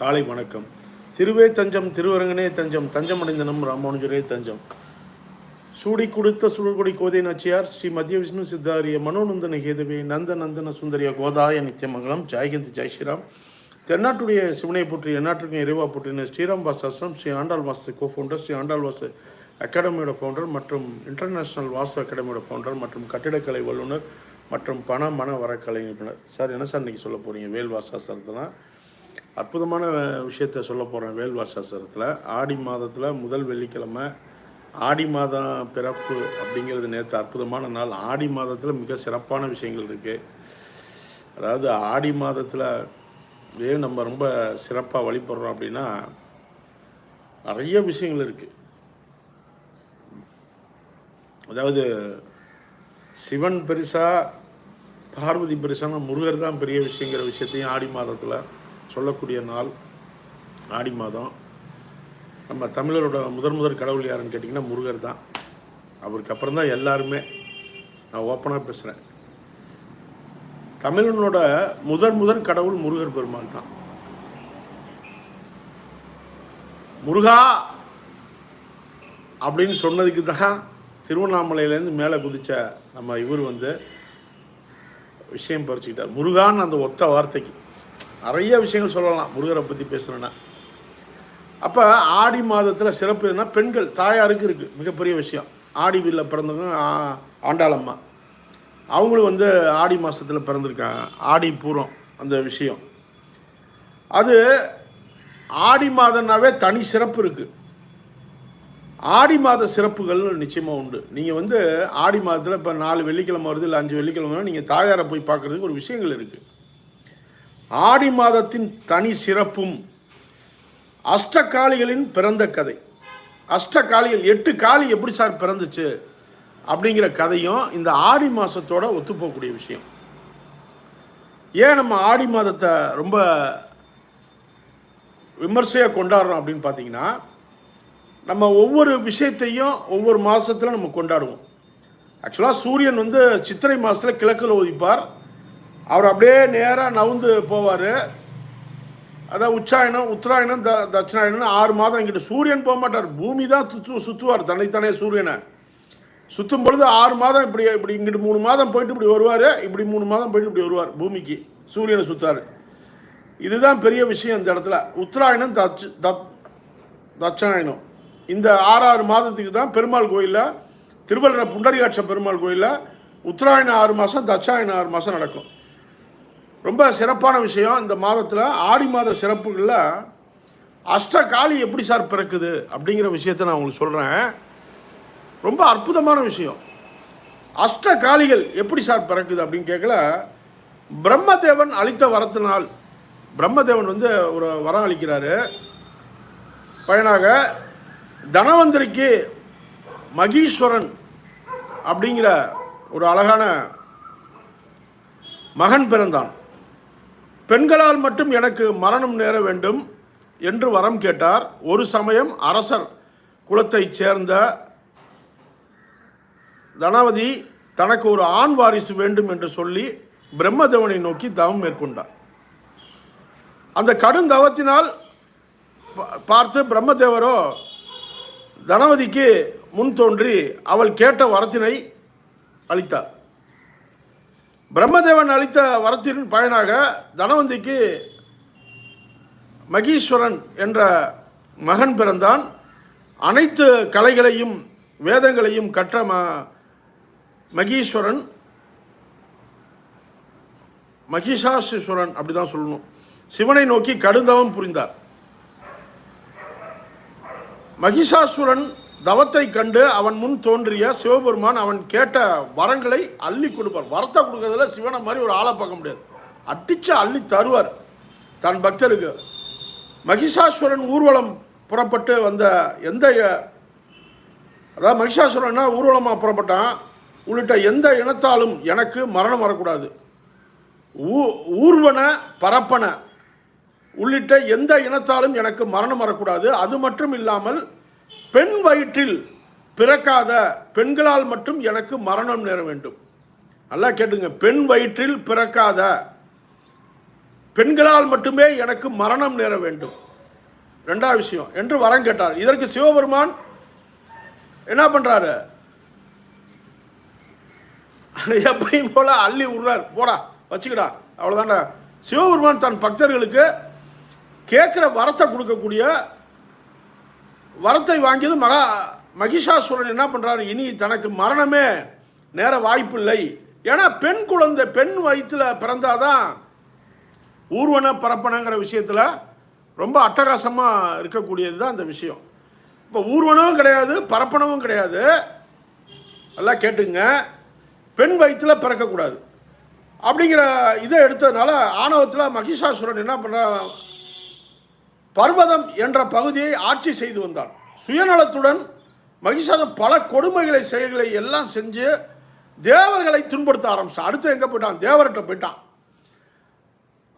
காலை வணக்கம். திருவே தஞ்சம் திருவரங்கனே தஞ்சம் தஞ்சம் அடைந்தனம் ராமானுஜரே தஞ்சம். சூடி கொடுத்த சுடுகுடி கோதை நச்சியார் ஸ்ரீ மத்திய விஷ்ணு சித்தாரிய மனோநந்தன கேதவே நந்த நந்தன சுந்தரிய கோதாய நித்தியமங்கலம் ஜெயகந்த் ஜெய் ஸ்ரீராம். தென்னாட்டுடைய சிவனை போற்றி எந்நாட்டுக்கும் இறைவா போற்றின ஸ்ரீராம் பாஸ் ஆசிரம் ஸ்ரீ ஆண்டாள் வாசு கோ ஃபவுண்டர் ஸ்ரீ ஆண்டாள் வாசு அகாடமியோட ஃபவுண்டர் மற்றும் இன்டர்நேஷ்னல் வாசு அகாடமியோட ஃபவுண்டர் மற்றும் கட்டிடக்கலை வல்லுநர் மற்றும் பண மன வரக்கலை நிபுணர். சார் என்ன சார் இன்றைக்கி சொல்ல போகிறீங்க வேல் வாசாசரத்தில் அற்புதமான விஷயத்த சொல்ல போகிறேன் வேல்வாசாசனத்தில் ஆடி மாதத்தில் முதல் வெள்ளிக்கிழமை ஆடி மாதம் பிறப்பு அப்படிங்கிறது நேற்று அற்புதமான நாள். ஆடி மாதத்தில் மிக சிறப்பான விஷயங்கள் இருக்குது அதாவது ஆடி மாதத்தில் ஏன் நம்ம ரொம்ப சிறப்பாக வழிபடுறோம் அப்படின்னா நிறைய விஷயங்கள் இருக்குது அதாவது சிவன் பெருசாக பார்வதி பெருசான முருகர் தான் பெரிய விஷயங்கிற விஷயத்தையும் ஆடி மாதத்தில் சொல்லக்கூடிய நாள் ஆடி மாதம். நம்ம தமிழரோட முதன் முதல் கடவுள் யாருன்னு கேட்டிங்கன்னா முருகர் தான். அவருக்கு அப்புறம் தான் எல்லாருமே நான் ஓப்பனாக பேசுகிறேன் தமிழனோட முதன் முதல் கடவுள் முருகர் பெருமான் தான். முருகா! அப்படின்னு சொன்னதுக்கு தான் திருவண்ணாமலையிலேருந்து மேலே குதித்த நம்ம இவர் வந்து விஷயம் பறிச்சுக்கிட்டார். முருகான்னு அந்த ஒத்த வார்த்தைக்கு. நிறைய விஷயங்கள் சொல்லலாம். முருகரை பற்றி பேசணுன்னா அப்போ ஆடி மாதத்தில் சிறப்பு எதுனா பெண்கள் தாயாருக்கு இருக்குது மிகப்பெரிய விஷயம். ஆடி வீட்டில் பிறந்தவங்க ஆண்டாளம்மா அவங்களும் வந்து ஆடி மாதத்தில் பிறந்திருக்காங்க. ஆடி பூரம் அந்த விஷயம். அது ஆடி மாதம்னாவே தனி சிறப்பு இருக்குது ஆடி மாத சிறப்புகள்னு நிச்சயமாக உண்டு. நீங்கள் வந்து ஆடி மாதத்தில் இப்போ நாலு வெள்ளிக்கிழமை வருது இல்லை அஞ்சு வெள்ளிக்கிழமை நீங்கள் தாயாரை போய் பார்க்குறதுக்கு ஒரு விஷயங்கள் இருக்குது ஆடி மாதத்தின் தனி சிறப்பும் அஷ்டகாளிகளின் பிறந்த கதை. அஷ்டகாளிகள் எட்டு காளி எப்படி சார் பிறந்துச்சு அப்படிங்கிற கதையும் இந்த ஆடி மாதத்தோட ஒத்துப்போகக்கூடிய விஷயம். ஏன் நம்ம ஆடி மாதத்தை ரொம்ப விமர்சையாக கொண்டாடுறோம் அப்படின்னு பார்த்தீங்கன்னா நம்ம ஒவ்வொரு விஷயத்தையும் ஒவ்வொரு மாதத்தில் நம்ம கொண்டாடுவோம். ஆக்சுவலாக சூரியன் வந்து சித்திரை மாதத்தில் கிழக்கில் உதிப்பார் அவர் அப்படியே நேராக நவுந்து போவார். அதான் உச்சாயனம் உத்தராயணம் த தட்சிணாயணம் ஆறு மாதம் இங்கிட்டு சூரியன் போக மாட்டார். பூமி தான் சுத்து சுற்றுவார் தன்னைத்தானே சூரியனை. சுற்றும் பொழுது ஆறு மாதம் இப்படி இப்படி இங்கிட்டு மூணு மாதம் போயிட்டு இப்படி வருவார். இப்படி மூணு மாதம் போயிட்டு இப்படி வருவார் பூமிக்கு சூரியனை சுத்தார். இதுதான் பெரிய விஷயம் இந்த இடத்துல. உத்தராயணம் தட்ச தத் தட்சணாயனம் இந்த ஆறாறு மாதத்துக்கு தான் பெருமாள் கோயிலில் திருவள்ளர புண்டரிகாட்ச பெருமாள் கோயிலில் உத்தராயணம் ஆறு மாதம் தட்சாயணம் ஆறு மாதம் நடக்கும். ரொம்ப சிறப்பான விஷயம். இந்த மாதத்தில் ஆடி மாத சிறப்புகளில் அஷ்டகாளி எப்படி சார் பிறக்குது அப்படிங்கிற விஷயத்தை நான் உங்களுக்கு சொல்கிறேன் ரொம்ப அற்புதமான விஷயம். அஷ்டகாளிகள் எப்படி சார் பிறக்குது அப்படின்னு கேட்கல பிரம்மதேவன் அளித்த வரத்தினால் பிரம்மதேவன் வந்து ஒரு வரம் அளிக்கிறாரு. பயனாக தனவந்திரிக்கு மகீஸ்வரன் அப்படிங்கிற ஒரு அழகான மகன் பிறந்தான். பெண்களால் மட்டும் எனக்கு மரணம் நேர வேண்டும் என்று வரம் கேட்டார். ஒரு சமயம் அரசர் குலத்தைச் சேர்ந்த தனவதி தனக்கு ஒரு ஆண் வாரிசு வேண்டும் என்று சொல்லி பிரம்மதேவனை நோக்கி தவம் மேற்கொண்டார். அந்த கடும் தவத்தினால் பார்த்து பிரம்மதேவரோ தனவதிக்கு முன் தோன்றி அவள் கேட்ட வரத்தினை அளித்தார். பிரம்மதேவன் அளித்த வரத்தின் பயனாக தனவந்திக்கு மகீஸ்வரன் என்ற மகன் பிறந்தான். அனைத்து கலைகளையும் வேதங்களையும் கற்ற ம மகீஸ்வரன். மகிஷாசுரன் அப்படி தான் சொல்லணும். சிவனை நோக்கி கடுந்தவம் புரிந்தார். மகிஷாசுரன் தவத்தை கண்டு அவன் முன் தோன்றிய சிவபெருமான் அவன் கேட்ட வரங்களை அள்ளி கொடுப்பார். வரத்தை கொடுக்கறதுல சிவனை மாதிரி ஒரு ஆளை பார்க்க முடியாது. அட்டிச்சு அள்ளி தருவார். தன் பக்தருக்கு மகிஷாசுரன் ஊர்வலம் புறப்பட்டு வந்த எந்த அதாவது மகிஷாசுரன்னா ஊர்வலமாக புறப்பட்டான்? உள்ளிட்ட எந்த இனத்தாலும் எனக்கு மரணம் வரக்கூடாது. ஊ ஊர்வன பரப்பன உள்ளிட்ட எந்த இனத்தாலும் எனக்கு மரணம் வரக்கூடாது. அது மட்டும் இல்லாமல் பெண் வயிற்றில் பிறக்காத பெண்களால் மட்டும் எனக்கு மரணம் நேர வேண்டும். நல்லா கேட்டுங்க. பெண் வயிற்றில் பிறக்காத பெண்களால் மட்டுமே எனக்கு மரணம் நேர வேண்டும். ரெண்டாவது விஷயம். என்று வரம் கேட்டார். இதற்கு சிவபெருமான் என்ன பண்ணுறாரு எப்பையும் போல அள்ளி விடுறார். போடா வச்சுக்கடா. அவ்வளோதான்டா சிவபெருமான் தன் பக்தர்களுக்கு கேட்குற வரத்தை கொடுக்கக்கூடிய வரத்தை வாங்கியது மகா மகிஷாசுரன் என்ன பண்ணுறாரு இனி தனக்கு மரணமே நேர வாய்ப்பில்லை. ஏன்னா பெண் குழந்தை பெண் வயிற்றில் பிறந்தாதான் ஊர்வன பரப்பனங்கிற விஷயத்தில் ரொம்ப அட்டகாசமாக இருக்கக்கூடியது தான் அந்த விஷயம். இப்போ ஊர்வனவும் கிடையாது பரப்பனவும் கிடையாது. நல்லா கேட்டுங்க. பெண் வயிற்றில் பிறக்கக்கூடாது. அப்படிங்கிற இதை எடுத்ததுனால ஆணவத்தில் மகிஷாசுரன் என்ன பண்ணுற பர்வதம் என்ற பகுதியை ஆட்சி செய்து வந்தான். சுயநலத்துடன் மகிஷாசன் பல கொடுமைகளை செயல்களை எல்லாம் செஞ்சு தேவர்களை துன்படுத்த ஆரம்பிச்சான். அடுத்து எங்கே போயிட்டான்? தேவர்கிட்ட போயிட்டான்.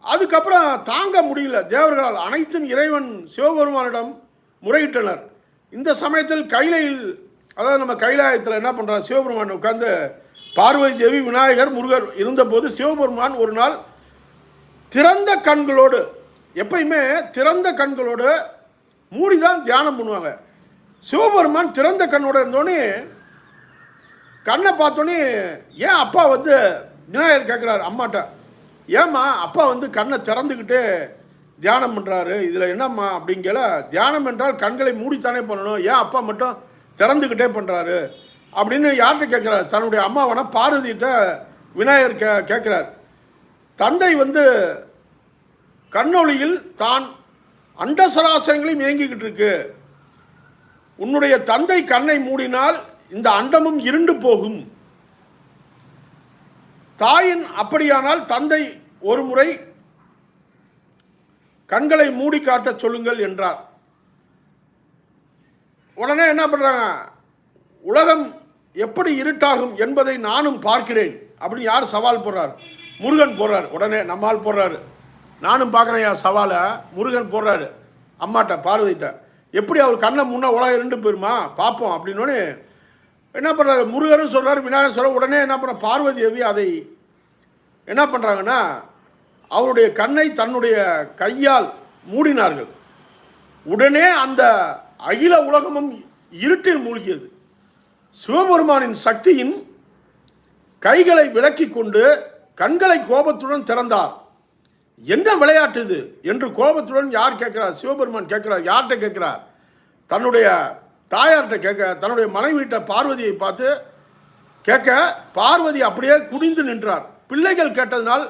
அதுக்கப்புறம் தாங்க முடியல. தேவர்களால் அனைத்தும் இறைவன் சிவபெருமானிடம் முறையிட்டனர். இந்த சமயத்தில் கைலையில் அதாவது நம்ம கைலாயத்தில் என்ன பண்ணுறார் சிவபெருமான் உட்கார்ந்து பார்வதி தேவி விநாயகர் முருகர் இருந்தபோது சிவபெருமான் ஒரு நாள் திறந்த கண்களோடு எப்பயுமே திறந்த கண்களோடு மூடி தான் தியானம் பண்ணுவாங்க. சிவபெருமான் திறந்த கண்ணோட இருந்தோடனே கண்ணை பார்த்தோன்னே ஏன் அப்பா வந்து விநாயகர் கேட்குறாரு அம்மாட்ட ஏம்மா அப்பா வந்து கண்ணை திறந்துக்கிட்டு தியானம் பண்ணுறாரு இதில் என்னம்மா? அப்படிங்கல தியானம் என்றால் கண்களை மூடித்தானே பண்ணணும். ஏன் அப்பா மட்டும் திறந்துக்கிட்டே பண்ணுறாரு அப்படின்னு யார்கிட்ட கேட்குறாரு தன்னுடைய அம்மாவான பார்வதிகிட்ட விநாயகர் கே கேட்குறார் தந்தை வந்து கண்ணொளியில் தான் அண்ட சராசரங்களையும் இயங்கிக்கிட்டு இருக்கு. உன்னுடைய தந்தை கண்ணை மூடினால் இந்த அண்டமும் இருண்டு போகும். தாயின் அப்படியானால் தந்தை ஒரு முறை கண்களை மூடி காட்டச் சொல்லுங்கள் என்றார். உடனே என்ன பண்ணுறாங்க உலகம் எப்படி இருட்டாகும் என்பதை நானும் பார்க்கிறேன் அப்படின்னு யார் சவால் போடுறார்? முருகன் போடுறார். உடனே நம்மால் போடுறாரு. நானும் பார்க்குறேன் என் சவாலை. முருகன் போடுறாரு. அம்மாட்ட பார்வதிட்ட. எப்படி அவர் கண்ணை முன்னே உலகம் ரெண்டு போயிருமா? பார்ப்போம் அப்படின்னோடனே என்ன பண்ணுறாரு முருகரும் சொல்கிறாரு விநாயகர் சொல்ற உடனே என்ன பண்ணுற பார்வதி தேவி அதை என்ன பண்ணுறாங்கன்னா அவருடைய கண்ணை தன்னுடைய கையால் மூடினார்கள். உடனே அந்த அகில உலகமும் இருட்டில் மூழ்கியது. சிவபெருமானின் சக்தியின் கைகளை விலக்கி கொண்டு கண்களை கோபத்துடன் திறந்தார். என்ன விளையாட்டு இது? என்று கோபத்துடன் யார் கேட்கிறார்? சிவபெருமான் கேட்கிறார். யார்கிட்ட கேட்கிறார்? தன்னுடைய தாயார்கிட்ட கேட்க தன்னுடைய மனைவியிட்ட பார்வதியை பார்த்து கேட்க பார்வதி அப்படியே குனிந்து நின்றார். பிள்ளைகள் கேட்டதனால்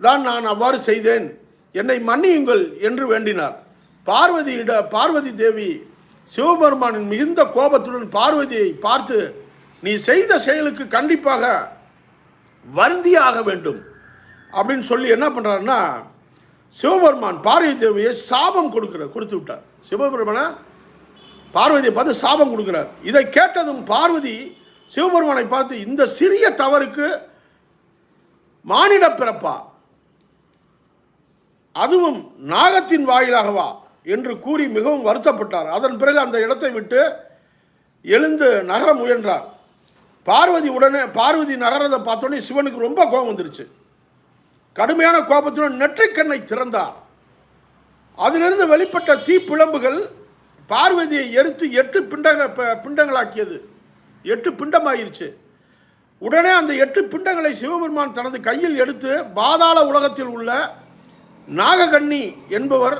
தான் நான் அவ்வாறு செய்தேன். என்னை மன்னியுங்கள் என்று வேண்டினார். பார்வதியிட பார்வதி தேவி சிவபெருமானின் மிகுந்த கோபத்துடன் பார்வதியை பார்த்து நீ செய்த செயலுக்கு கண்டிப்பாக வருந்தியாக வேண்டும். அப்படின்னு சொல்லி என்ன பண்ணுறாருன்னா சிவபெருமான் பார்வதி தேவியை சாபம் கொடுக்குற கொடுத்து விட்டார். சிவபெருமானை பார்வதியை பார்த்து சாபம் கொடுக்குறார். இதை கேட்டதும் பார்வதி சிவபெருமானை பார்த்து இந்த சிறிய தவறுக்கு மானிட பிறப்பா? அதுவும் நாகத்தின் வாயிலாகவா? என்று கூறி மிகவும் வருத்தப்பட்டார். அதன் பிறகு அந்த இடத்தை விட்டு எழுந்து நகர முயன்றார். பார்வதி உடனே பார்வதி நகரத்தை பார்த்தோன்னே சிவனுக்கு ரொம்ப கோபம் வந்துருச்சு. கடுமையான கோபத்துடன் நெற்றிக்கண்ணை திறந்தார். அதிலிருந்து வெளிப்பட்ட தீப்பிழம்புகள் பார்வதியை எரித்து எட்டு பிண்டக பிண்டங்களாக்கியது. எட்டு பிண்டமாயிருச்சு. உடனே அந்த எட்டு பிண்டங்களை சிவபெருமான் தனது கையில் எடுத்து பாதாள உலகத்தில் உள்ள நாககன்னி என்பவர்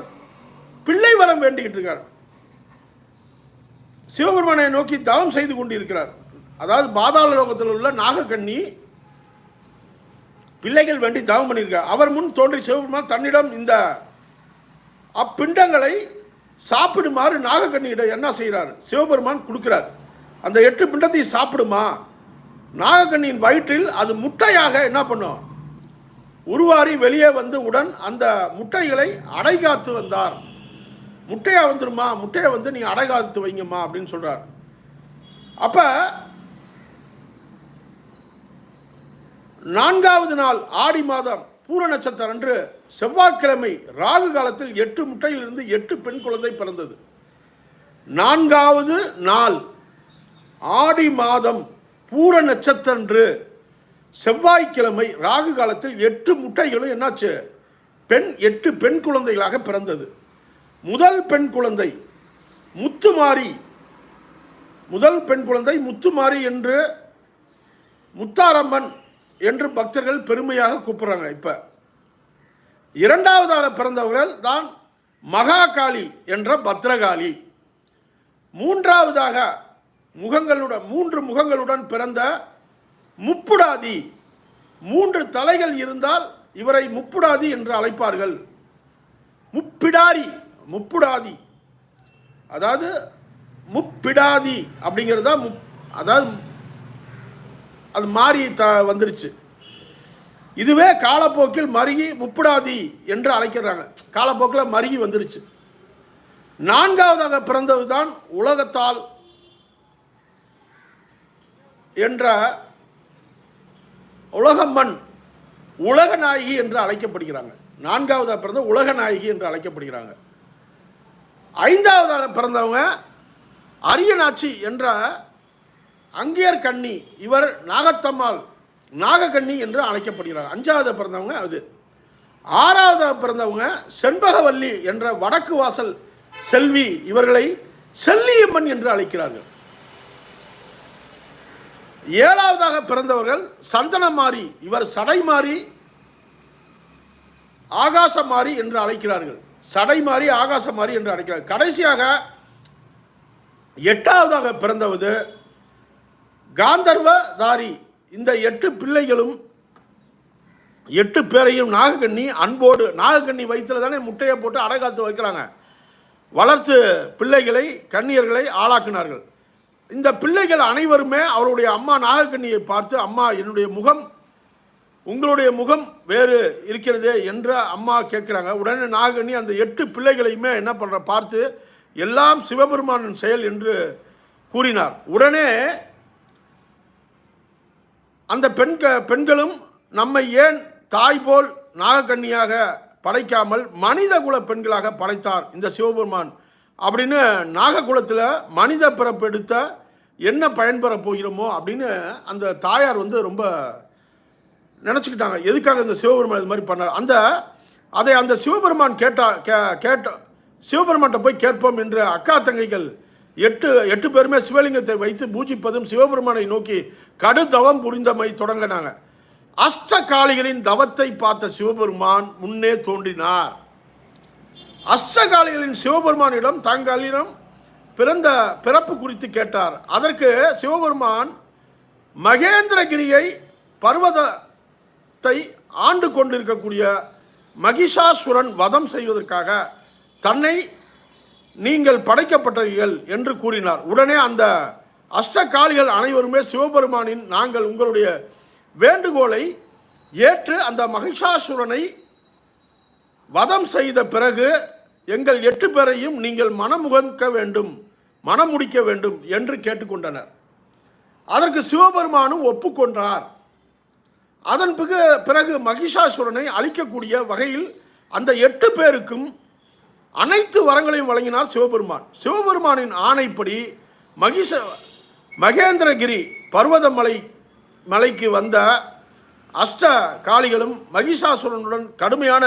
பிள்ளை வரம் வேண்டிக்கிட்டு இருக்கார். சிவபெருமானை நோக்கி தவம் செய்து கொண்டிருக்கிறார். அதாவது பாதாள லோகத்தில் உள்ள நாகக்கண்ணி பிள்ளைகள் வேண்டி தவம் பண்ணியிருக்கார் அவர் முன் தோன்றி சிவபெருமான் தன்னிடம் இந்த அப்பிண்டங்களை சாப்பிடுமாறு நாகக்கண்ணியிடம் என்ன செய்கிறார்? சிவபெருமான் கொடுக்கிறார். அந்த எட்டு பிண்டத்தை சாப்பிடுமா? நாகக்கண்ணியின் வயிற்றில் அது முட்டையாக என்ன பண்ணும்? உருவாரி வெளியே வந்து உடன் அந்த முட்டைகளை அடைகாத்து வந்தார். முட்டையாக வந்துருமா? முட்டையை வந்து நீ அடைகாத்து வைங்கம்மா அப்படின்னு சொல்கிறார் அப்போ நான்காவது நாள் ஆடி மாதம் பூர நட்சத்திரம் அன்று செவ்வாய்க்கிழமை ராகு காலத்தில் எட்டு முட்டையிலிருந்து எட்டு பெண் குழந்தை பிறந்தது. நான்காவது நாள் ஆடி மாதம் பூர நட்சத்திரன்று செவ்வாய்க்கிழமை ராகு காலத்தில் எட்டு முட்டைகளும் என்னாச்சு? பெண் எட்டு பெண் குழந்தைகளாக பிறந்தது. முதல் பெண் குழந்தை முத்துமாரி. முதல் பெண் குழந்தை முத்துமாரி என்று முத்தாரம்மன் என்று பக்தர்கள் பெருமையாக கூப்பிட்றாங்க இப்போ. இரண்டாவதாக பிறந்தவர்கள் தான் மகாகாளி என்ற பத்ரகாளி. மூன்றாவதாக முகங்களுடன் மூன்று முகங்களுடன் பிறந்த முப்புடாதி. மூன்று தலைகள் இருந்தால் இவரை முப்புடாதி என்று அழைப்பார்கள். முப்பிடாரி முப்புடாதி. அதாவது முப்பிடாதி அப்படிங்கிறது தான் முப் அதாவது அது மாறி த வந்துருச்சு. இதுவே காலப்போக்கில் மருகி முப்பிடாதி என்று அழைக்கிறாங்க. காலப்போக்கில் மருகி வந்துருச்சு. நான்காவதாக பிறந்தது தான் உலகத்தால் என்ற உலகம்மன் உலகநாயகி என்று அழைக்கப்படுகிறாங்க. நான்காவதாக பிறந்த உலகநாயகி என்று அழைக்கப்படுகிறாங்க. ஐந்தாவதாக பிறந்தவங்க அரியநாச்சி என்ற அங்கேயர் கண்ணி இவர் நாகத்தம்மாள் நாகக்கன்னி என்று அழைக்கப்படுகிறார். அஞ்சாவது பிறந்தவங்க அது. ஆறாவதாக பிறந்தவங்க செண்பகவல்லி என்ற வடக்கு வாசல் செல்வி இவர்களை செல்லியம்மன் என்று அழைக்கிறார்கள். ஏழாவதாக பிறந்தவர்கள் சந்தனமாரி இவர் சடைமாரி ஆகாசமாரி என்று அழைக்கிறார்கள். சடைமாரி ஆகாசமாரி என்று அழைக்கிறார்கள் கடைசியாக எட்டாவதாக பிறந்தவது காந்தர்வதாரி இந்த எட்டு பிள்ளைகளும் எட்டு பேரையும் நாகக்கண்ணி அன்போடு நாகக்கண்ணி வயிற்றில் தானே முட்டையை போட்டு அடைகாத்து வைக்கிறாங்க. வளர்த்து பிள்ளைகளை கன்னியர்களை ஆளாக்கினார்கள். இந்த பிள்ளைகள் அனைவருமே அவருடைய அம்மா நாகக்கண்ணியை பார்த்து அம்மா என்னுடைய முகம் உங்களுடைய முகம் வேறு இருக்கிறதே என்று அம்மா கேட்குறாங்க. உடனே நாகக்கண்ணி அந்த எட்டு பிள்ளைகளையுமே என்ன பண்ணுற பார்த்து எல்லாம் சிவபெருமானின் செயல் என்று கூறினார். உடனே அந்த பெண்க பெண்களும் நம்மை ஏன் தாய் போல் நாகக்கன்னியாக படைக்காமல் மனித குல பெண்களாக படைத்தார் இந்த சிவபெருமான்? அப்படின்னு நாககுலத்தில் மனித பிறப்பெடுத்த என்ன பயன்பெற போகிறோமோ அப்படின்னு அந்த தாயார் வந்து ரொம்ப நினச்சிக்கிட்டாங்க. எதுக்காக இந்த சிவபெருமான் இது மாதிரி பண்ணார்? அந்த அதை அந்த சிவபெருமான் கேட்டா கே கேட்ட சிவபெருமான்கிட்ட போய் கேட்போம் என்று அக்கா தங்கைகள் எட்டு எட்டு பேருமே சிவலிங்கத்தை வைத்து பூஜிப்பதும் சிவபெருமானை நோக்கி கடுதவம் புரிந்தமை தொடங்கினாங்க. அஷ்டகாளிகளின் தவத்தை பார்த்த சிவபெருமான் முன்னே தோன்றினார். அஷ்டகாளிகளின் சிவபெருமானிடம் தங்களிடம் பிறந்த பிறப்பு குறித்து கேட்டார். அதற்கு சிவபெருமான் மகேந்திரகிரியை பர்வதத்தை ஆண்டு கொண்டிருக்கக்கூடிய மகிஷாசுரன் வதம் செய்வதற்காக தன்னை நீங்கள் படைக்கப்பட்டீர்கள் என்று கூறினார். உடனே அந்த அஷ்டகாளிகள் அனைவருமே சிவபெருமானின் நாங்கள் உங்களுடைய வேண்டுகோளை ஏற்று அந்த மகிஷாசுரனை வதம் செய்த பிறகு எங்கள் எட்டு பேரையும் நீங்கள் மனமுகக்க வேண்டும் மனம் முடிக்க வேண்டும் என்று கேட்டுக்கொண்டனர். அதற்கு சிவபெருமானும் ஒப்புக்கொண்டார். அதன் பிறகு பிறகு மகிஷாசுரனை அழிக்கக்கூடிய வகையில் அந்த எட்டு பேருக்கும் அனைத்து வரங்களையும் வழங்கினார் சிவபெருமான். சிவபெருமானின் ஆணைப்படி மகிஷ மகேந்திரகிரி பர்வதமலை மலைக்கு வந்த அஷ்ட காளிகளும் மகிஷாசுரனுடன் கடுமையான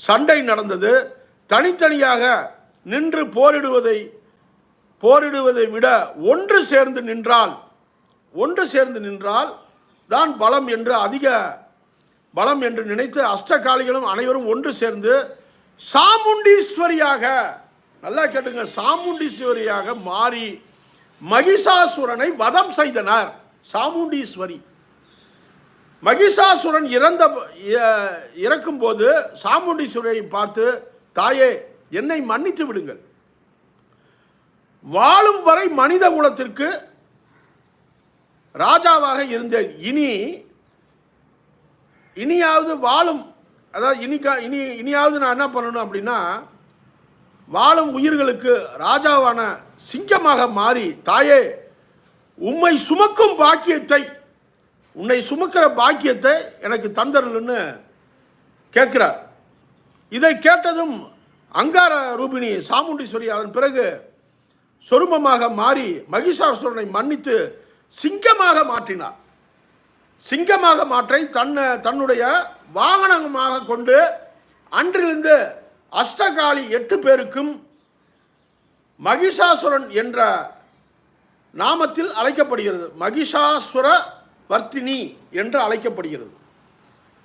சண்டை நடந்தது. தனித்தனியாக நின்று போரிடுவதை போரிடுவதை விட ஒன்று சேர்ந்து நின்றால் ஒன்று சேர்ந்து நின்றால் தான் பலம் என்று அதிக பலம் என்று நினைத்து அஷ்டகாலிகளும் அனைவரும் ஒன்று சேர்ந்து சாமுண்டீஸ்வரியாக நல்லா கேட்டுங்க சாமுண்டீஸ்வரியாக மாறி மகிஷாசுரனை வதம் செய்தனர் சாமுண்டீஸ்வரி. மகிஷாசுரன் இறந்த இறக்கும்போது சாமுண்டீஸ்வரியை பார்த்து தாயே என்னை மன்னித்து விடுங்கள். வாழும் வரை மனித குலத்திற்கு ராஜாவாக இருந்தேன். இனி இனியாவது வாழும் அதாவது இனிக்கா இனி இனியாவது நான் என்ன பண்ணணும் அப்படின்னா வாழும் உயிர்களுக்கு ராஜாவான சிங்கமாக மாறி தாயே உம்மை சுமக்கும் பாக்கியத்தை உன்னை சுமக்கிற பாக்கியத்தை எனக்கு தந்தரலுன்னு கேட்குறார். இதை கேட்டதும் அங்கார ரூபிணி சாமுண்டீஸ்வரி அதன் பிறகு சொருபமாக மாறி மகிஷாசுரனை மன்னித்து சிங்கமாக மாற்றினார். சிங்கமாக மாற்றி தன்னை தன்னுடைய வாகனமாக கொண்டு அன்றிலிருந்து அஷ்டகாளி எட்டு பேருக்கும் மகிஷாசுரன் என்ற நாமத்தில் அழைக்கப்படுகிறது. மகிஷாசுர வர்த்தினி என்று அழைக்கப்படுகிறது.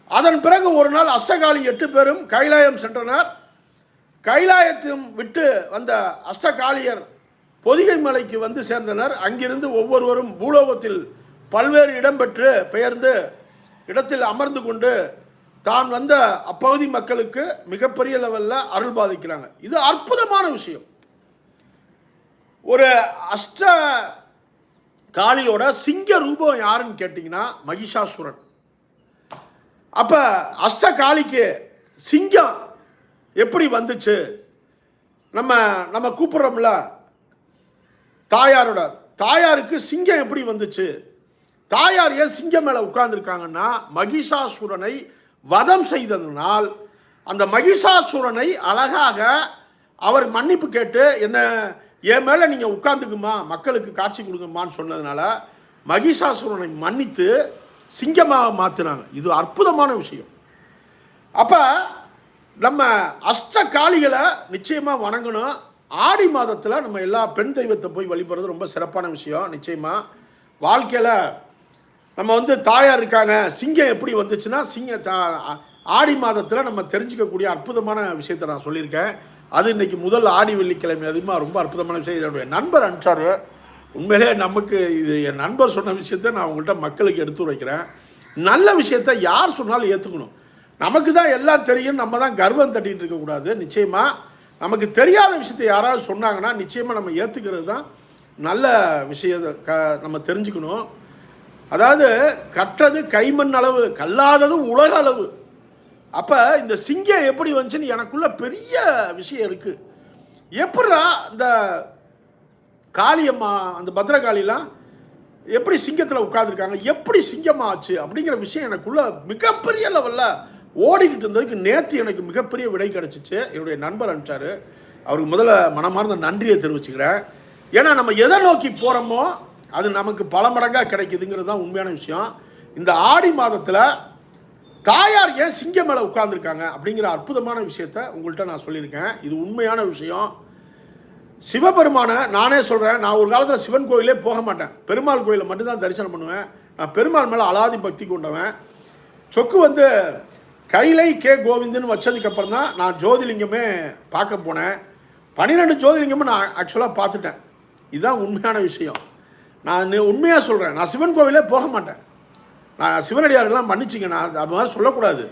அதன் பிறகு ஒரு நாள் அஷ்டகாளி எட்டு பேரும் கைலாயம் சென்றனர். கைலாயத்தையும் விட்டு வந்த அஷ்டகாளியர் பொதிகை மலைக்கு வந்து சேர்ந்தனர். அங்கிருந்து ஒவ்வொருவரும் பூலோகத்தில் பல்வேறு இடம்பெற்று பெயர்ந்து இடத்தில் அமர்ந்து கொண்டு தான் வந்த அப்பகுதி மக்களுக்கு மிகப்பெரிய லெவலில் அருள் பாதிக்கிறாங்க. இது அற்புதமான விஷயம். ஒரு அஷ்ட காளியோட சிங்க ரூபம் யாருன்னு கேட்டிங்கன்னா மகிஷாசுரன். அப்போ அஷ்ட காளிக்கு சிங்கம் எப்படி வந்துச்சு? நம்ம நம்ம கூப்பிட்றோம்ல தாயாரோட தாயாருக்கு சிங்கம் எப்படி வந்துச்சு? தாயார் ஏன் சிங்கம் மேலே உட்கார்ந்துருக்காங்கன்னா மகிஷாசுரனை வதம் செய்ததனால் அந்த மகிஷாசுரனை அழகாக அவர் மன்னிப்பு கேட்டு என்ன என் மேலே நீங்கள் உட்காந்துக்குமா மக்களுக்கு காட்சி கொடுங்கம்மான்னு சொன்னதுனால மகிஷாசுரனை மன்னித்து சிங்கமாக மாற்றினாங்க இது அற்புதமான விஷயம். அப்போ நம்ம அஷ்ட காளிகளை நிச்சயமாக வணங்கணும். ஆடி மாதத்தில் நம்ம எல்லா பெண் தெய்வத்தை போய் வழிபடுறது ரொம்ப சிறப்பான விஷயம். நிச்சயமாக வாழ்க்கையில் நம்ம வந்து தாயார் இருக்காங்க சிங்கம் எப்படி வந்துச்சுன்னா சிங்க தா- ஆடி மாதத்தில் நம்ம தெரிஞ்சுக்கக்கூடிய அற்புதமான விஷயத்தை நான் சொல்லியிருக்கேன். அது இன்னைக்கு முதல் ஆடி வெள்ளிக்கிழமை அதிகமாக ரொம்ப அற்புதமான விஷயம். என்னுடைய நண்பர் அனுப்பிச்சார். உண்மையிலே நமக்கு இது என் நண்பர் சொன்ன விஷயத்த நான் உங்கள்கிட்ட மக்களுக்கு எடுத்து வைக்கிறேன் நல்ல விஷயத்தை யார் சொன்னாலும் ஏற்றுக்கணும் நமக்கு தான் எல்லாம் தெரியும். நம்ம தான் கர்வம் தட்டிகிட்டு இருக்கக்கூடாது நிச்சயமாக நமக்கு தெரியாத விஷயத்தை யாராவது சொன்னாங்கன்னா நிச்சயமாக நம்ம ஏற்றுக்கிறது தான் நல்ல விஷயம். க நம்ம தெரிஞ்சுக்கணும். அதாவது கற்றது கைமண் அளவு கல்லாதது உலக அளவு. அப்போ இந்த சிங்கம் எப்படி வந்துச்சுன்னு எனக்குள்ள பெரிய விஷயம் இருக்குது எப்படா இந்த காளியம்மா அந்த பத்ரகாளிலாம் எப்படி சிங்கத்தில் உட்காந்துருக்காங்க எப்படி சிங்கமாக ஆச்சு அப்படிங்கிற விஷயம் எனக்குள்ள மிகப்பெரிய லெவலில் ஓடிக்கிட்டு இருந்ததுக்கு நேற்று எனக்கு மிகப்பெரிய விடை கிடச்சிச்சு. என்னுடைய நண்பர் அனுப்பிச்சார். அவருக்கு முதல்ல மனமார்ந்த நன்றியை தெரிவிச்சுக்கிறேன். ஏன்னா நம்ம எதை நோக்கி போகிறோமோ அது நமக்கு பல மடங்காக கிடைக்குதுங்கிறது தான் உண்மையான விஷயம். இந்த ஆடி மாதத்தில் தாயார் ஏன் சிங்கம் மேலே உட்கார்ந்துருக்காங்க அப்படிங்கிற அற்புதமான விஷயத்த உங்கள்கிட்ட நான் சொல்லியிருக்கேன். இது உண்மையான விஷயம். சிவபெருமானை நானே சொல்கிறேன் நான் ஒரு காலத்தில் சிவன் கோயிலே போக மாட்டேன். பெருமாள் கோயிலை மட்டும்தான் தரிசனம் பண்ணுவேன். நான் பெருமாள் மேலே அலாதி பக்தி கொண்டவன். சொக்கு வந்து கைலை கே கோவிந்தன் வச்சதுக்கப்புறம் தான் நான் ஜோதிலிங்கமே பார்க்க போனேன். பன்னிரெண்டு ஜோதிலிங்கமும் நான் ஆக்சுவலாக பார்த்துட்டேன். இதுதான் உண்மையான விஷயம். நான் உண்மையாக சொல்கிறேன் நான் சிவன் கோவிலே போக மாட்டேன். நான் சிவனடியார்கள்லாம் மன்னிச்சிங்க. நான் அது மாதிரி சொல்லக்கூடாது.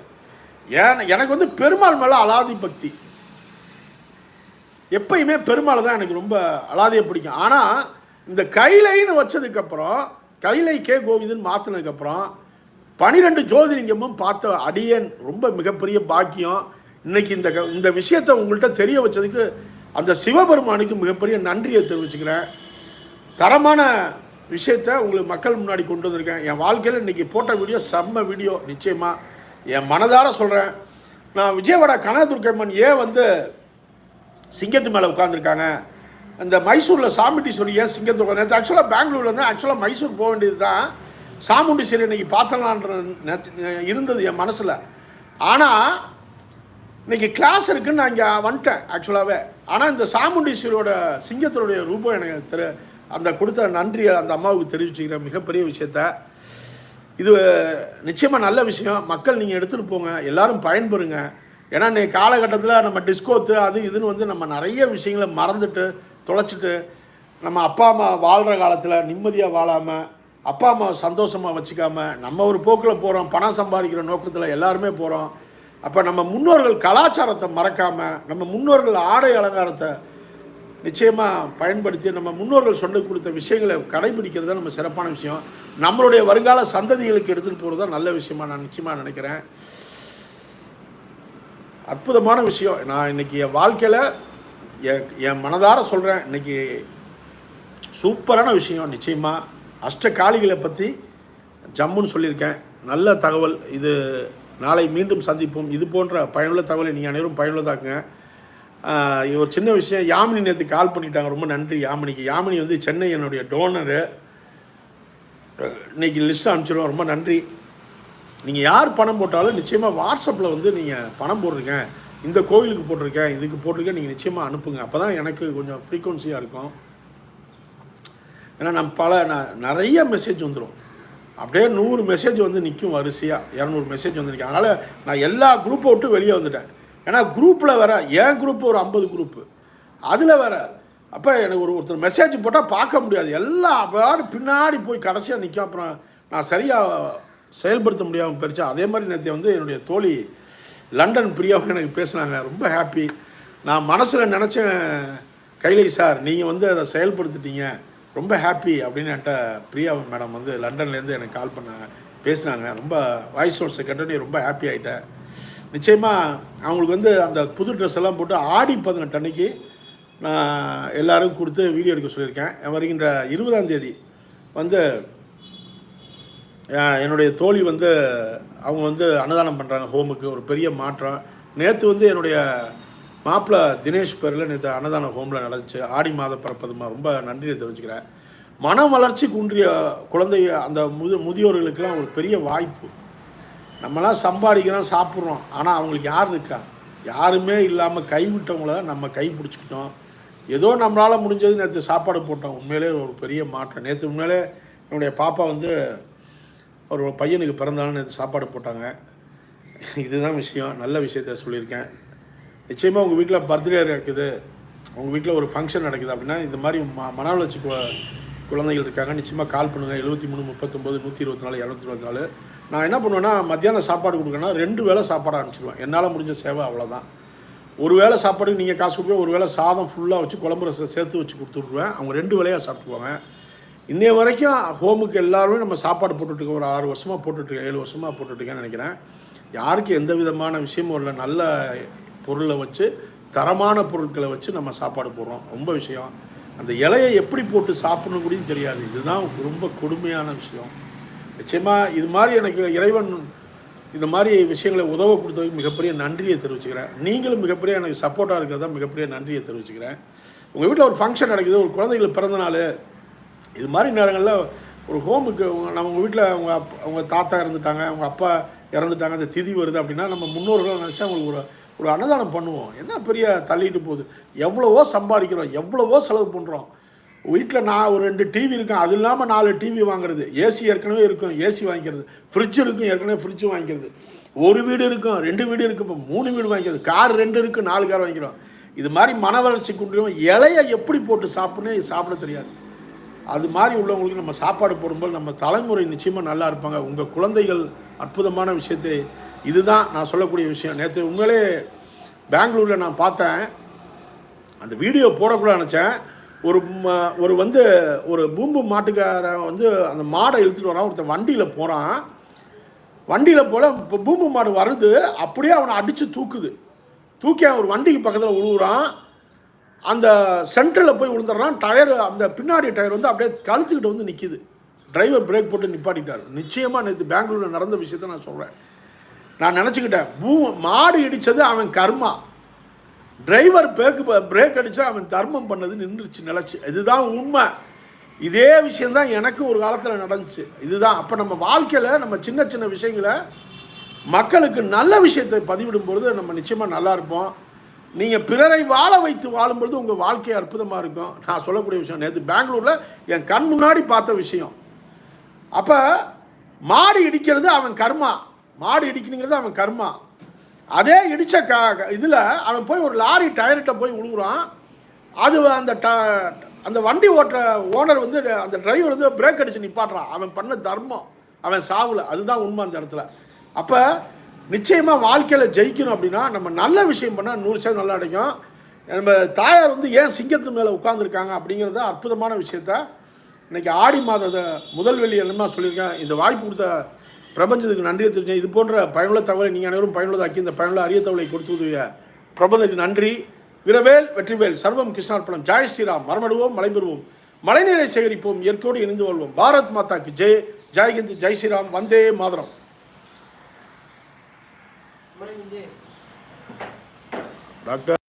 ஏன் எனக்கு வந்து பெருமாள் மேலே அலாதி பக்தி. எப்பயுமே பெருமாளை தான் எனக்கு ரொம்ப அலாதியை பிடிக்கும். ஆனால் இந்த கைலைன்னு வச்சதுக்கப்புறம் கைலை கே கோவிந்தன் மாற்றினதுக்கப்புறம் பனிரெண்டு ஜோதிலிங்கமும் பார்த்த அடியன் ரொம்ப மிகப்பெரிய பாக்கியம். இன்னைக்கு இந்த க- இந்த விஷயத்தை உங்கள்கிட்ட தெரிய வச்சதுக்கு அந்த சிவபெருமானுக்கு மிகப்பெரிய நன்றியை தெரிவிச்சுக்கிறேன். தரமான விஷயத்த உங்களுக்கு மக்கள் முன்னாடி கொண்டு வந்திருக்கேன். என் வாழ்க்கையில் இன்றைக்கி போட்ட வீடியோ செம்ம வீடியோ நிச்சயமாக என் மனதார சொல்கிறேன் நான் விஜயவாடா கனகதுர்க்கம்மன் ஏன் வந்து சிங்கத்து மேலே உட்காந்துருக்காங்க அந்த மைசூரில் சாமுண்டீஸ்வரி ஏன் சிங்கத்து உட்காந்து நேற்று ஆக்சுவலாக பெங்களூர்லேருந்து ஆக்சுவலாக மைசூர் போக வேண்டியது தான் சாமுண்டீஸ்விரியை இன்றைக்கி பார்த்தலான்ற இருந்தது என் மனசில். ஆனால் இன்னைக்கு கிளாஸ் இருக்குன்னு நான் இங்கே வந்துட்டேன் ஆக்சுவலாகவே ஆனால் இந்த சாமுண்டீஸ்வரியோட சிங்கத்தினுடைய ரூபம் எனக்கு தெரு அந்த கொடுத்த நன்றியை அந்த அம்மாவுக்கு தெரிவிச்சுக்கிற மிகப்பெரிய விஷயத்த இது நிச்சயமாக நல்ல விஷயம். மக்கள் நீங்கள் எடுத்துகிட்டு போங்க. எல்லாரும் பயன்பெறுங்க. ஏன்னா இன்னைக்கு காலகட்டத்தில் நம்ம டிஸ்கோத்து அது இதுன்னு வந்து நம்ம நிறைய விஷயங்களை மறந்துட்டு தொலைச்சிட்டு நம்ம அப்பா அம்மா வாழ்கிற காலத்தில் நிம்மதியாக வாழாமல் அப்பா அம்மா சந்தோஷமாக வச்சுக்காம நம்ம ஒரு போக்கில் போகிறோம் பணம் சம்பாதிக்கிற நோக்கத்தில் எல்லாருமே போகிறோம் அப்போ நம்ம முன்னோர்கள் கலாச்சாரத்தை மறக்காமல் நம்ம முன்னோர்கள் ஆடை அலங்காரத்தை நிச்சயமாக பயன்படுத்தி நம்ம முன்னோர்கள் சொல்லி கொடுத்த விஷயங்களை கடைபிடிக்கிறது தான் நம்ம சிறப்பான விஷயம். நம்மளுடைய வருங்கால சந்ததிகளுக்கு எடுத்துகிட்டு போகிறது தான் நல்ல விஷயமா நான் நிச்சயமாக நினைக்கிறேன். அற்புதமான விஷயம். நான் இன்னைக்கு என் வாழ்க்கையில் என் என் மனதார சொல்கிறேன் இன்னைக்கு சூப்பரான விஷயம். நிச்சயமாக அஷ்டகாளிகளை பற்றி ஜம்முன்னு சொல்லியிருக்கேன். நல்ல தகவல். இது நாளை மீண்டும் சந்திப்போம். இது போன்ற பயனுள்ள தகவலை நீங்கள் அனைவரும் பயனுள்ளதாக்குங்க. ஒரு சின்ன விஷயம். யாமினி நேற்று கால் பண்ணிட்டாங்க. ரொம்ப நன்றி யாமினிக்கு. யாமினி வந்து சென்னை என்னுடைய டோனரு இன்னைக்கு லிஸ்ட் அனுப்பிச்சிடுவோம் ரொம்ப நன்றி. நீங்கள் யார் பணம் போட்டாலும் நிச்சயமாக வாட்ஸ்அப்பில் வந்து நீங்கள் பணம் போடுறீங்க. இந்த கோவிலுக்கு போட்டிருக்கேன். இதுக்கு போட்டிருக்கேன். நீங்கள் நிச்சயமாக அனுப்புங்க. அப்போ தான் எனக்கு கொஞ்சம் ஃப்ரீக்குவன்சியாக இருக்கும். ஏன்னா நம்ம பல நான் நிறைய மெசேஜ் வந்துடும் அப்படியே நூறு மெசேஜ் வந்து நிற்கும் வரிசையாக இரநூறு மெசேஜ் வந்து நிற்கும் அதனால் நான் எல்லா குரூப்பை விட்டு வெளியே வந்துட்டேன். ஏன்னா குரூப்பில் வேற என் குரூப் ஒரு ஐம்பது குரூப்பு அதில் வேற அப்போ எனக்கு ஒரு ஒருத்தர் மெசேஜ் போட்டால் பார்க்க முடியாது. எல்லாம் அப்படியே பின்னாடி போய் கடைசியாக நிற்கும் அப்புறம் நான் சரியாக செயல்படுத்த முடியாமல் பெருச்சா அதே மாதிரி நேற்று வந்து என்னுடைய தோழி லண்டன் பிரியாவும் எனக்கு பேசுனாங்க. ரொம்ப ஹாப்பி நான் மனசில் நினச்சேன் கைலை சார் நீங்கள் வந்து அதை செயல்படுத்திட்டீங்க. ரொம்ப ஹாப்பி அப்படின்னு என்கிட்ட பிரியா மேடம் வந்து லண்டன்லேருந்து எனக்கு கால் பண்ணாங்க. பேசினாங்க. ரொம்ப வாய்ஸ் சோர்ஸை கேட்டோன்னே ரொம்ப ஹாப்பி ஆகிட்டேன் நிச்சயமாக அவங்களுக்கு வந்து அந்த புது ட்ரெஸ் எல்லாம் போட்டு ஆடி பதினெட்டு அன்னைக்கு நான் எல்லோரும் கொடுத்து வீடியோ எடுக்க சொல்லியிருக்கேன். வருகின்ற இருபதாம் தேதி வந்து என்னுடைய தோழி வந்து அவங்க வந்து அன்னதானம் பண்ணுறாங்க ஹோமுக்கு ஒரு பெரிய மாற்றம். நேற்று வந்து என்னுடைய மாப்பிள்ளை தினேஷ் பேரில் நேற்று அன்னதான ஹோமில் நடந்துச்சு. ஆடி மாத பிறப்பதுமா ரொம்ப நன்றியை தெரிவிச்சுக்கிறேன். மன வளர்ச்சி குன்றிய குழந்தை அந்த முது முதியோர்களுக்கெல்லாம் ஒரு பெரிய வாய்ப்பு. நம்மலாம் சம்பாதிக்கிறோம் சாப்பிட்றோம். ஆனால் அவங்களுக்கு யார் இருக்கா? யாருமே இல்லாமல் கைவிட்டவங்கள தான் நம்ம கை பிடிச்சிக்கிட்டோம். ஏதோ நம்மளால் முடிஞ்சது நேற்று சாப்பாடு போட்டோம். உண்மையிலே ஒரு பெரிய மாற்றம். நேற்று உண்மையிலே என்னுடைய பாப்பா வந்து ஒரு பையனுக்கு பிறந்தாலும் நேற்று சாப்பாடு போட்டாங்க. இதுதான் விஷயம். நல்ல விஷயத்த சொல்லியிருக்கேன். நிச்சயமாக உங்கள் வீட்டில் பர்த்டே இருக்குது. உங்கள் வீட்டில் ஒரு ஃபங்க்ஷன் நடக்குது அப்படின்னா இந்த மாதிரி ம மன வளர்ச்சி கு- குழந்தைகள் இருக்காங்க. நிச்சயமாக கால் பண்ணுங்கள் எழுபத்தி மூணு முப்பத்தொம்போது நூற்றி இருபத்தி நாலு இரநூத்தி இருபத்தி நாலு. நான் என்ன பண்ணுவேன்னா மத்தியானம் சாப்பாடு கொடுக்கணும்னா ரெண்டு வேளை சாப்பாடு அனுப்பிச்சிடுவேன் என்னால் முடிஞ்ச சேவை அவ்வளோதான் ஒரு வேளை சாப்பாடு நீங்கள் காசு கொடுப்பீங்க ஒரு வேளை சாதம் ஃபுல்லாக வச்சு குழம்பு ரசம் சேர்த்து வச்சு கொடுத்துட்ருவேன் அவங்க ரெண்டு வேலையாக சாப்பிடுவாங்க இன்னைய வரைக்கும் ஹோமுக்கு எல்லாருமே நம்ம சாப்பாடு போட்டுட்ருக்கோம் ஒரு ஆறு வருஷமாக போட்டுட்ருக்கேன் ஏழு வருஷமாக போட்டுட்ருக்கேன்னு நினைக்கிறேன். யாருக்கு எந்த விதமான விஷயமும் இல்லை. நல்ல பொருளை வச்சு தரமான பொருட்களை வச்சு நம்ம சாப்பாடு போடுறோம். ரொம்ப விஷயம். அந்த இலையை எப்படி போட்டு சாப்பிடணும் கூடயும் தெரியாது. இதுதான் ரொம்ப கொடுமையான விஷயம். நிச்சயமாக இது மாதிரி எனக்கு இறைவன் இந்த மாதிரி விஷயங்களை உதவ கொடுத்ததுக்கு மிகப்பெரிய நன்றியை தெரிவிச்சுக்கிறேன். நீங்களும் மிகப்பெரிய எனக்கு சப்போர்ட்டாக இருக்கிறதா மிகப்பெரிய நன்றியை தெரிவிச்சுக்கிறேன். உங்கள் வீட்டில் ஒரு ஃபங்க்ஷன் நடக்குது ஒரு குழந்தைகளுக்கு பிறந்த நாள். இது மாதிரி நேரங்களில் ஒரு ஹோமுக்கு நம்ம உங்கள் வீட்டில் அவங்க அப் அவங்க தாத்தா இறந்துட்டாங்க அவங்க அப்பா இறந்துட்டாங்க அந்த திதி வருது அப்படின்னா நம்ம முன்னோர்கள் நினச்சா அவங்களுக்கு ஒரு ஒரு அன்னதானம் பண்ணுவோம். என்ன பெரிய தள்ளிட்டு போகுது. எவ்வளவோ சம்பாதிக்கிறோம் எவ்வளவோ செலவு பண்ணுறோம் வீட்டில் நான் ஒரு ரெண்டு டிவி இருக்கும் அது இல்லாமல் நாலு டிவி வாங்குறது. ஏசி ஏற்கனவே இருக்கும். ஏசி வாங்கிக்கிறது. ஃப்ரிட்ஜ் இருக்கும். ஏற்கனவே ஃப்ரிட்ஜ் வாங்கிக்கிறது. ஒரு வீடு இருக்கும். ரெண்டு வீடு இருக்கும். இப்போ மூணு வீடு வாங்கிக்கிறது. கார் ரெண்டு இருக்குது நாலு கார் வாங்கிக்கிறோம். இது மாதிரி மன வளர்ச்சி குன்றியும் இலையை எப்படி போட்டு சாப்பிட்ணும் சாப்பிட தெரியாது. அது மாதிரி உள்ளவங்களுக்கு நம்ம சாப்பாடு போடும்போது நம்ம தலைமுறை நிச்சயமாக நல்லா இருப்பாங்க. உங்கள் குழந்தைகள் அற்புதமான விஷயத்தை இதுதான் நான் சொல்லக்கூடிய விஷயம். நேற்று உண்மையிலே பெங்களூரில் நான் பார்த்தேன். அந்த வீடியோ போடக்கூடாது நினச்சேன். ஒரு ம- ஒரு வந்து ஒரு பூம்பு மாட்டுக்காரன் வந்து அந்த மாடை இழுத்துட்டு வரான். ஒருத்தன் வண்டியில் போகிறான் வண்டியில் போல இப்போ பூம்பு மாடு வருது. அப்படியே அவனை அடித்து தூக்குது. தூக்கி அவன் ஒரு வண்டிக்கு பக்கத்தில் விழுகுறான் அந்த சென்டரில் போய் விழுந்துடுறான். டயர் அந்த பின்னாடி டயர் வந்து அப்படியே கழுத்துக்கிட்ட வந்து நிற்கிது டிரைவர் பிரேக் போட்டு நிப்பாட்டிட்டார். நிச்சயமாக நேற்று பெங்களூரில் நடந்த விஷயத்த நான் சொல்கிறேன் நான் நினச்சிக்கிட்டேன். பூ மாடு இடித்தது அவன் கர்மா. டிரைவர் பேக்கு பிரேக் அடித்தா அவன் தர்மம் பண்ணது நின்றுச்சு நிலச்சி. இதுதான் உண்மை. இதே விஷயந்தான் எனக்கு ஒரு காலத்தில் நடந்துச்சு. இதுதான். அப்போ நம்ம வாழ்க்கையில் நம்ம சின்ன சின்ன விஷயங்களை மக்களுக்கு நல்ல விஷயத்தை பதிவிடும் பொழுது நம்ம நிச்சயமாக நல்லா இருப்போம். நீங்கள் பிறரை வாழ வைத்து வாழும்பொழுது உங்கள் வாழ்க்கை அற்புதமாக இருக்கும். நான் சொல்லக்கூடிய விஷயம் நேற்று பெங்களூரில் என் கண் முன்னாடி பார்த்த விஷயம். அப்போ மாடு இடிக்கிறது அவன் கர்மா. மாடு இடிக்கணுங்கிறது அவன் கர்மா. அதே இடித்த க இதில் அவன் போய் ஒரு லாரி டயர்கிட்ட போய் விழுகுறான் அது அந்த ட அந்த வண்டி ஓட்டுற ஓனர் வந்து அந்த டிரைவர் வந்து பிரேக் அடித்து நிப்பாட்டுறான். அவன் பண்ண தர்மம். அவன் சாவில். அதுதான் உண்மை அந்த இடத்துல. அப்போ நிச்சயமாக வாழ்க்கையில் ஜெயிக்கணும் அப்படின்னா நம்ம நல்ல விஷயம் பண்ணால் நூறு சதவீதம் நல்லா அடைக்கும் நம்ம தாயார் வந்து ஏன் சிங்கத்து மேலே உட்காந்துருக்காங்க அப்படிங்கிறத அற்புதமான விஷயத்த இன்றைக்கி ஆடி மாத முதல் வெளி என்னமா சொல்லியிருக்கேன். இந்த வாய்ப்பு கொடுத்த பிரபஞ்சத்துக்கு நன்றியை தெரிஞ்சேன் இது போன்ற பயனுள்ள தகவலை நீங்கள் அனைவரும் பயனுள்ளதாக்கி இந்த பயனுள்ள அரிய தகவலை கொடுத்து உதவிய பிரபஞ்சத்துக்கு நன்றி. வீரவேல் வெற்றிவேல் சர்வம் கிருஷ்ணார்ப்பணம் ஜாய் ஸ்ரீராம். மரமடுவோம் மலை பெறுவோம் மழைநீரை சேகரிப்போம் இயற்கையோடு இணைந்து கொள்வோம் பாரத் மாதாக்கு ஜெய். ஜெய்ஹிந்த் ஜெய் ஸ்ரீராம். வந்தே மாதரம். டாக்டர்